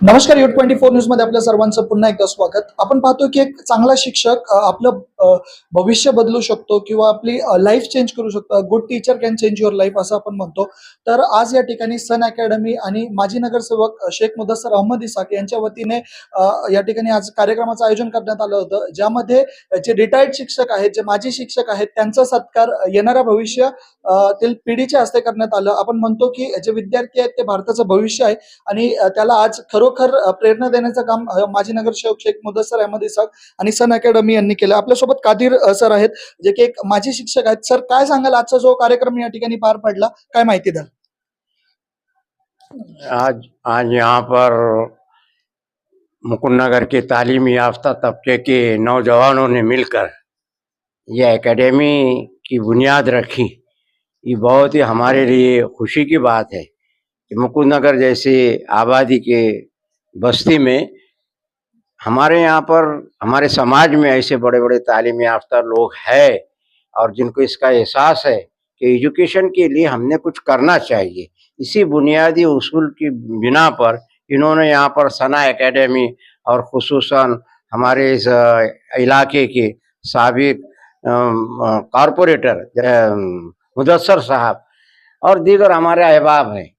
नमस्कार you twenty four न्यूजमध्ये आपल्या सर्वांचं पुन्हा एकदा स्वागत. आपण पाहतो की एक चांगला शिक्षक आपलं भविष्य बदलू शकतो किंवा आपली लाईफ चेंज करू शकतो. Good teacher can change your life असं आपण म्हणतो. तर आज या ठिकाणी सन अकॅडमी आणि माजी नगरसेवक शेख मुदस्सर अहमद इसाक यांच्या वतीने या ठिकाणी आज कार्यक्रमाचं आयोजन करण्यात आलं होतं ज्यामध्ये जे रिटायर्ड शिक्षक आहेत जे माजी शिक्षक आहेत त्यांचा सत्कार येणाऱ्या भविष्य तील पिढीच्या हस्ते करण्यात आलं. आपण म्हणतो की जे विद्यार्थी आहेत ते भारताचं भविष्य आहे आणि त्याला आज खरोखर प्रेरणा देण्याचं काम माजी नगरसेवक शेख मुदस्सर अहमद इसाक आणि सन अकॅडमी यांनी केलं. आपल्यासोबत कादिर अ, सर आहेत जे की एक माजी शिक्षक आहेत. सर काय सांगाल? आजचा जो कार्यक्रम या ठिकाणी पार पडला काय माहिती द्याल? आज आज यहाँ पर मुकुंद नगर के तालीमी याफ्ता तबके के नौजवानों ने मिलकर यह एकेडमी की बुनियाद रखी। ये बहुत ही हमारे लिए खुशी की बात है कि मुकुंद नगर जैसे आबादी के बस्ती में हमारे यहाँ पर, हमारे समाज में ऐसे बड़े बड़े तालीम याफ्ता लोग हैं और जिनको इसका एहसास है कि एजुकेशन के लिए हमने कुछ करना चाहिए। इसी बुनियादी उसूल की बिना पर इन्होंने यहाँ पर सना एकेडमी और खसूसन हमारे इस इलाके के सबक कॉरपोरेटर मुदस्सर साहब और दीगर हमारे अहबाब हैं।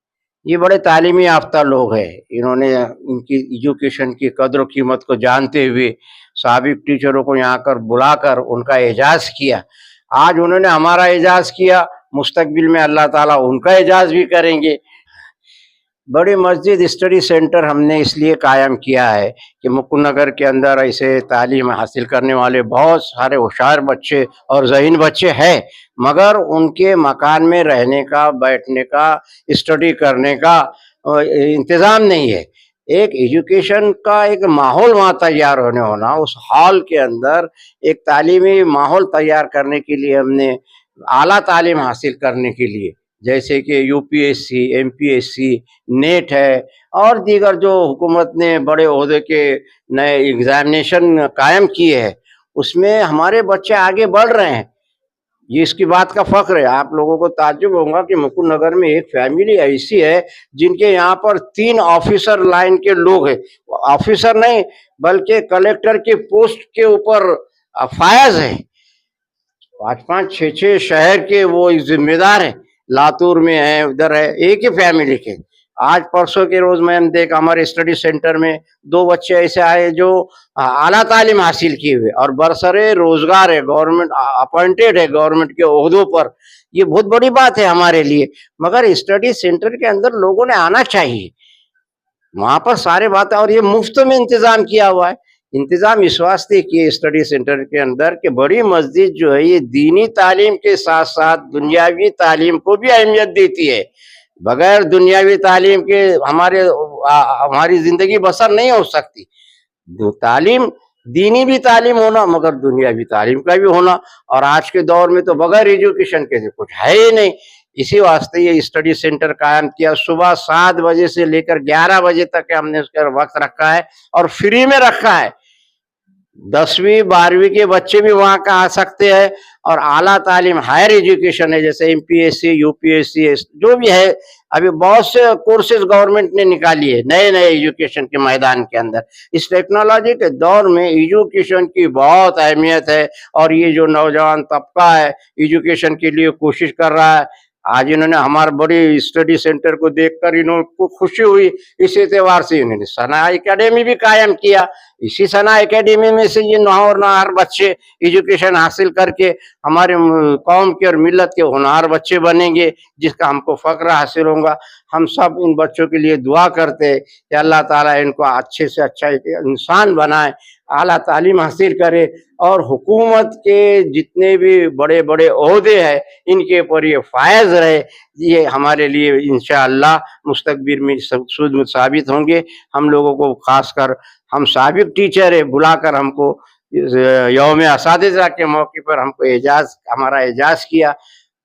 ये बड़े तालीमी याफ्ता लोग हैं। इन्होंने इनकी एजुकेशन की कदर कीमत को जानते हुए सबक टीचरों को यहाँ कर बुलाकर उनका एजाज़ किया। आज उन्होंने हमारा एजाज़ किया। मुस्तबिल में अल्लाह ताला उनका एजाज़ भी करेंगे। बड़ी मस्जिद स्टडी सेंटर हमने इसलिए कायम किया है कि मुकुंद नगर के अंदर ऐसे तालीम हासिल करने वाले बहुत सारे होशार बच्चे और जहीन बच्चे हैं, मगर उनके मकान में रहने का, बैठने का स्टडी करने का इंतज़ाम नहीं है। एक एजुकेशन का एक माहौल वहाँ तैयार होने होना उस हॉल के अंदर एक तालीमी माहौल तैयार करने के लिए हमने आला तालीम हासिल करने के लिए जैसे कि यूपीएससी एमपीएससी नेट है और दीगर जो हुकूमत ने बड़े अहदे के नए एग्जामिनेशन कायम किए हैं, उसमें हमारे बच्चे आगे बढ़ रहे हैं। ये इसकी बात का फख्र है। आप लोगों को ताजुब होगा कि मुकुंद नगर में एक फैमिली ऐसी है जिनके यहाँ पर तीन ऑफिसर लाइन के लोग हैं। ऑफिसर नहीं, बल्कि कलेक्टर के पोस्ट के ऊपर फायज है। पाँच पाँच छः छः शहर के वो जिम्मेदार हैं। लातूर में है, उधर है, एक ही फैमिली के। आज परसों के रोज मैंने देखा, हमारे स्टडी सेंटर में दो बच्चे ऐसे आए जो आला तालीम हासिल किए हुए। और बरसरे रोज़गार है गवर्नमेंट अपॉइंटेड है गवर्नमेंट के ओहदों पर। ये बहुत बड़ी बात है हमारे लिए। मगर स्टडी सेंटर के अंदर लोगों ने आना चाहिए। वहाँ पर सारे बात, और ये मुफ़्त में इंतज़ाम किया हुआ है। इंतज़ाम इस वास्ते किए स्टडी सेंटर के अंदर कि बड़ी मस्जिद जो है, ये दीनी तालीम के साथ साथ दुनियावी तालीम को भी अहमियत देती है। बगैर दुनियावी तालीम के हमारे, आ- हमारी ज़िंदगी बसर नहीं हो सकती। तालीम, दीनी भी तालीम होना, मगर दुनियावी तालीम का भी होना। और आज के दौर में तो बगैर एजुकेशन के तो कुछ है ही नहीं। इसी वास्ते ये स्टडी सेंटर कायम किया। सुबह सात बजे से लेकर ग्यारह बजे तक हमने उसका वक्त रखा है और फ्री में रखा है। दसवीं, बारहवीं के बच्चे भी वहाँ का आ सकते हैं और आला तालीम हायर एजुकेशन है, जैसे एम पी एस सी जो भी है। अभी बहुत से कोर्सेज गवर्नमेंट ने निकाली है नए नए एजुकेशन के मैदान के अंदर। इस टेक्नोलॉजी के दौर में एजुकेशन की बहुत अहमियत है और ये जो नौजवान तबका है एजुकेशन के लिए कोशिश कर रहा है आज इन्होंने हमारे बड़ी स्टडी सेंटर को देखकर को खुशी हुई, इस त्योहार से इन्होंने सना एकेडमी भी कायम किया। इसी सना एकेडमी में से ये नौ नहार बच्चे एजुकेशन हासिल करके हमारे कौम के और मिलत के होनहार बच्चे बनेंगे, जिसका हमको फक्र हासिल होगा। हम सब इन बच्चों के लिए दुआ करते हैं कि अल्लाह ताला इनको अच्छे से अच्छा इंसान बनाए, आला तालीम हासिल करे और हुकूमत के जितने भी बड़े बड़े अहदे हैं, इनके ऊपर ये फायज रहे। ये हमारे लिए इंशाअल्लाह मुस्तकबिर में सुद साबित होंगे। हम लोगों को खासकर, हम सबक टीचर है, बुलाकर हमको योम यौम इस के मौके पर हमको एजाज, हमारा एजाज किया।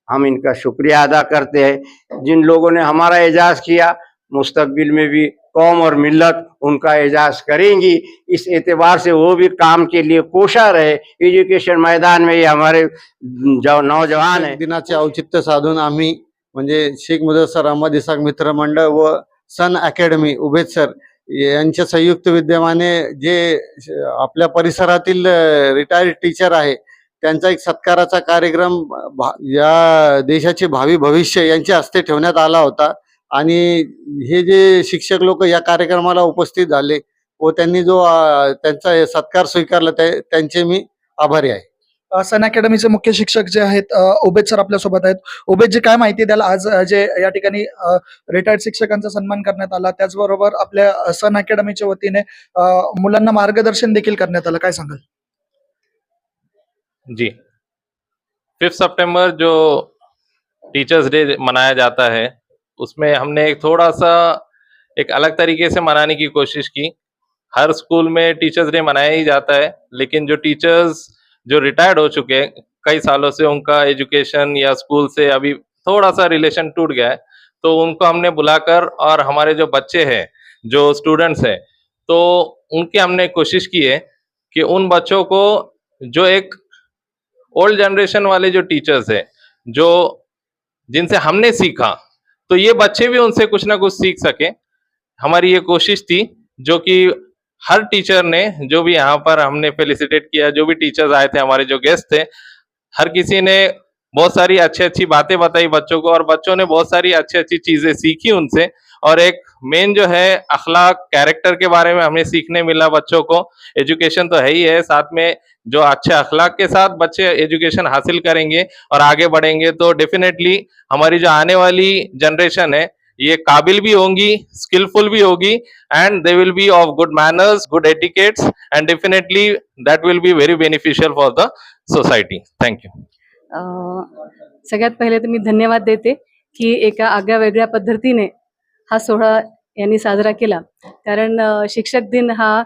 हम इनका शुक्रिया अदा करते हैं। जिन लोगों ने हमारा एजाज किया मुस्तबिल में भी कौम और मिलत उनका एजाज करेंगी। इस एतबार से वो भी काम के लिए कोशा रहे। एजुकेशन मैदान में ये हमारे जो, नौजवान हैं। दिनाचे औचित्य साधून आम्ही म्हणजे शेख मुदस्सर अहमद इसाक मित्र मंडळ व सन अकॅडमी उभेद सर यांच्या संयुक्त विद्यमाने जे आपल्या परिसरातील रिटायर्ड टीचर आहे त्यांचा एक सत्काराचा कार्यक्रम भा- या देशाचे भावी भविष्य यांच्या हस्ते ठेवण्यात आला होता. आणि हे जे शिक्षक लोक या कार्यक्रमाला उपस्थित झाले व त्यांनी जो त्यांचा सत्कार स्वीकारला ते त्यांचे मी आभारी आहे. सन अकॅडमीचे मुख्य शिक्षक जे आहेत अ, उबेद सर आपल्यासोबत आहेत. उबेद जी काय माहिती द्याल आज जे या ठिकाणी रिटायर्ड शिक्षकांचा सन्मान करण्यात आला त्याचबरोबर आपल्या सन अकॅडमीच्या वतीने मुलांना मार्गदर्शन देखील करण्यात आलं. काय सांगाल? जी. फिफ्थ सितंबर जो टीचर्स डे मनाया जाता है उसमें हमने एक थोड़ा सा एक अलग तरीके से मनाने की कोशिश की। हर स्कूल में टीचर्स डे मनाया ही जाता है लेकिन जो टीचर्स जो रिटायर्ड हो चुके हैं, कई सालों से उनका एजुकेशन या स्कूल से अभी थोड़ा सा रिलेशन टूट गया है तो उनको हमने बुलाकर और हमारे जो बच्चे हैं, जो स्टूडेंट्स हैं तो उनकी हमने कोशिश की है कि उन बच्चों को जो एक ओल्ड जनरेशन वाले जो टीचर्स हैं, जो जिनसे हमने सीखा तो ये बच्चे भी उनसे कुछ ना कुछ सीख सके। हमारी ये कोशिश थी जो कि हर टीचर ने जो भी यहाँ पर हमने फेलिसिटेट किया, जो भी टीचर्स आए थे, हमारे जो गेस्ट थे, हर किसी ने बहुत सारी अच्छी अच्छी बातें बताई बच्चों को और बच्चों ने बहुत सारी अच्छी अच्छी चीज़ें सीखी उनसे और एक मेन जो है अखलाक कैरेक्टर के बारे में हमें सीखने मिला बच्चों को। एजुकेशन तो है ही है, साथ में जो अच्छे अखलाक के साथ बच्चे एजुकेशन हासिल करेंगे और आगे बढ़ेंगे तो डेफिनेटली हमारी जो आने वाली जनरेशन है ये काबिल भी होंगी स्किलफुल भी होगी and they will be of good manners good etiquettes and definitely that will be very beneficial for the society thank you सगळ्यात पहिले तर मी धन्यवाद देते की एका आगळ्या वेगळ्या पद्धतीने हा सोहळा यांनी साजरा केला. कारण शिक्षक दिन हा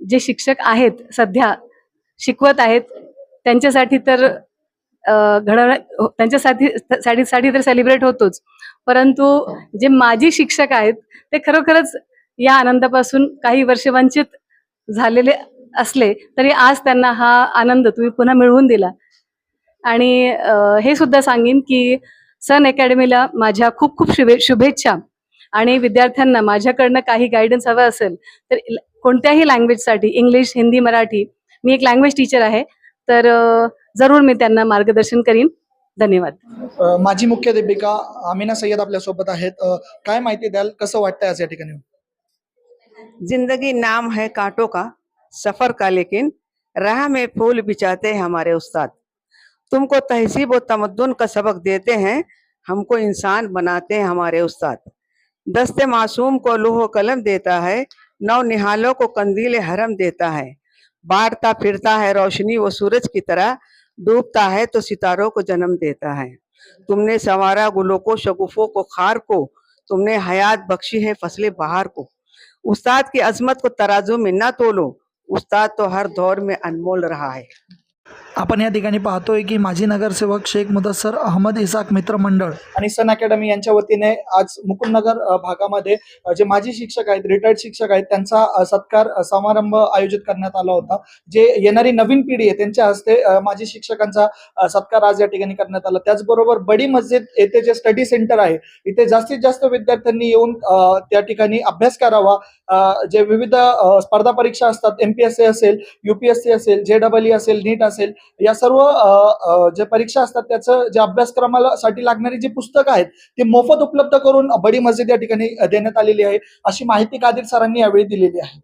जे शिक्षक आहेत सध्या शिकवत आहेत त्यांच्यासाठी तर घडवण्या हो, त्यांच्यासाठी साठी साठी तर सेलिब्रेट होतोच. परंतु जे माजी शिक्षक आहेत ते खरोखरच या आनंदापासून काही वर्ष वंचित झालेले असले तरी आज त्यांना हा आनंद तुम्ही पुन्हा मिळवून दिला. आणि हे सुद्धा सांगेन की सन अकॅडमीला माझ्या खूप खूप शुभे शुभेच्छा. आणि विद्यार्थ्यांना माझ्याकडनं काही गायडन्स हवं असेल तर कोणत्याही लँग्वेजसाठी इंग्लिश हिंदी मराठी मी एक लँग्वेज टीचर आहे. तर ज़रूर मी त्यांना मार्गदर्शन करीन. धन्यवाद. माजी मुख्याध्यापिका आमिना सय्यद आपल्यासोबत आहेत. अ, काय माहिती द्याल? कसं वाटतंय आज या ठिकाणी? ज़िंदगी नाम है कांटों का सफ़र का लेकिन राह में फूल बिछाते हैं हमारे उस्ताद। तुमको तहजीब व तमद्दुन का सबक देते हैं हमको इंसान बनाते हैं हमारे उस्ताद। दस्ते मासूम को लोह कलम देता है नौ निहालों को कंदील हरम देता है। बांटता फिरता है, रोशनी वो सूरज की तरह डूबता है तो सितारों को जन्म देता है। तुमने संवारा गुलों को, शगुफों को, खार को, तुमने हयात बख्शी है फसले बहार को। उस्ताद की अजमत को तराजू में न तोलो, उस्ताद तो हर दौर में अनमोल रहा है। आपण या ठिकाणी पाहतोय की माजी नगरसेवक शेख मुदस्सर अहमद इसाक मित्र मंडळ आणि सन अकॅडमी यांच्या वतीने आज मुकुंदनगर भागामध्ये जे माजी शिक्षक आहेत रिटायर्ड शिक्षक आहेत त्यांचा सत्कार समारंभ आयोजित करण्यात आला होता. जे येणारी नवीन पिढी आहे त्यांच्या हस्ते माजी शिक्षकांचा सत्कार आज या ठिकाणी करण्यात आला. त्याचबरोबर बडी मस्जिद येथे जे स्टडी सेंटर आहे इथे जास्तीत जास्त विद्यार्थ्यांनी येऊन त्या ठिकाणी अभ्यास करावा जे विविध स्पर्धा परीक्षा असतात एमपीएससी असेल युपीएससी असेल जे डबल ई असेल नीट असेल या सर्व ज्या जे परीक्षा असतात त्याचं जे अभ्यासक्रमासाठी लागणारी जी पुस्तकं आहेत ती मोफत उपलब्ध करून बडी मस्जिद या ठिकाणी देण्यात आलेली आहे. अशी माहिती कादिर सरांनी यावेळी दिलेली आहे.